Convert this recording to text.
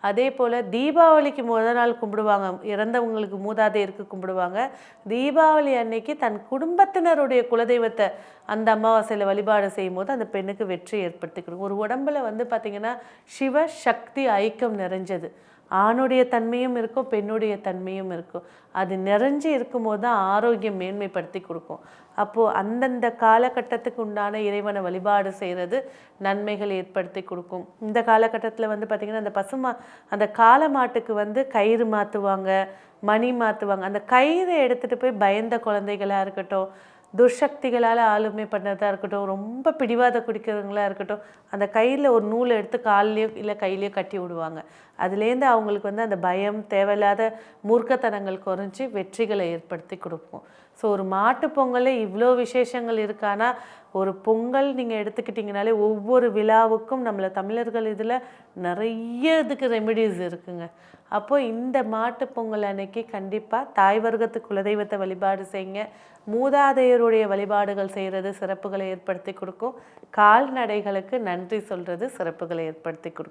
அதே போல் தீபாவளிக்கு முத நாள் கும்பிடுவாங்க. இறந்தவங்களுக்கு மூதாதையருக்கு கும்பிடுவாங்க. தீபாவளி அன்னைக்கு தன் குடும்பத்தினருடைய குலதெய்வத்தை அந்த அமாவாசையில் வழிபாடு செய்யும் போது அந்த பெண்ணுக்கு வெற்றி ஏற்படுத்திக்கணும் ஒரு உடம்புல வந்து பார்த்திங்கன்னா சிவ சக்தி ஐக்கியம் நிறைஞ்சது. ஆணுடைய தன்மையும் இருக்கும் பெண்ணுடைய தன்மையும் இருக்கும். அது நிறைஞ்சு இருக்கும்போது தான் ஆரோக்கியம் மேன்மைப்படுத்தி கொடுக்கும். அப்போது அந்தந்த காலகட்டத்துக்கு உண்டான இறைவனை வழிபாடு செய்கிறது நன்மைகள் ஏற்படுத்தி கொடுக்கும். இந்த காலகட்டத்தில் வந்து பார்த்திங்கன்னா அந்த பசுமா அந்த காளை மாட்டுக்கு வந்து கயிறு மாற்றுவாங்க மணி மாற்றுவாங்க அந்த கயிறை எடுத்துகிட்டு போய் பயந்த குழந்தைகளாக இருக்கட்டும் துர்சக்திகளால் ஆளுமை பண்ணதாக இருக்கட்டும் ரொம்ப பிடிவாத குடிக்கிறவங்களா இருக்கட்டும் அந்த கையில் ஒரு நூலை எடுத்து கால்லையோ இல்லை கையிலையோ கட்டி விடுவாங்க. அதுலேருந்து அவங்களுக்கு வந்து அந்த பயம் தேவையில்லாத மூர்க்கத்தனங்கள் குறைஞ்சி வெற்றிகளை ஏற்படுத்தி கொடுப்போம். ஸோ ஒரு மாட்டு பொங்கலே இவ்வளோ விசேஷங்கள் இருக்கானா ஒரு பொங்கல் நீங்கள் எடுத்துக்கிட்டிங்கனாலே ஒவ்வொரு விழாவுக்கும் நம்மளை தமிழர்கள் இதில் நிறைய இதுக்கு ரெமிடிஸ் இருக்குங்க. அப்போது இந்த மாட்டு பொங்கல் அன்னைக்கு கண்டிப்பாக தாய் வர்க்கத்து குலதெய்வத்தை வழிபாடு செய்யுங்க. மூதாதையருடைய வழிபாடுகள் செய்கிறது சிறப்புகளை ஏற்படுத்தி கொடுக்கும். கால்நடைகளுக்கு நன்றி சொல்கிறது சிறப்புகளை ஏற்படுத்தி கொடுக்கும்.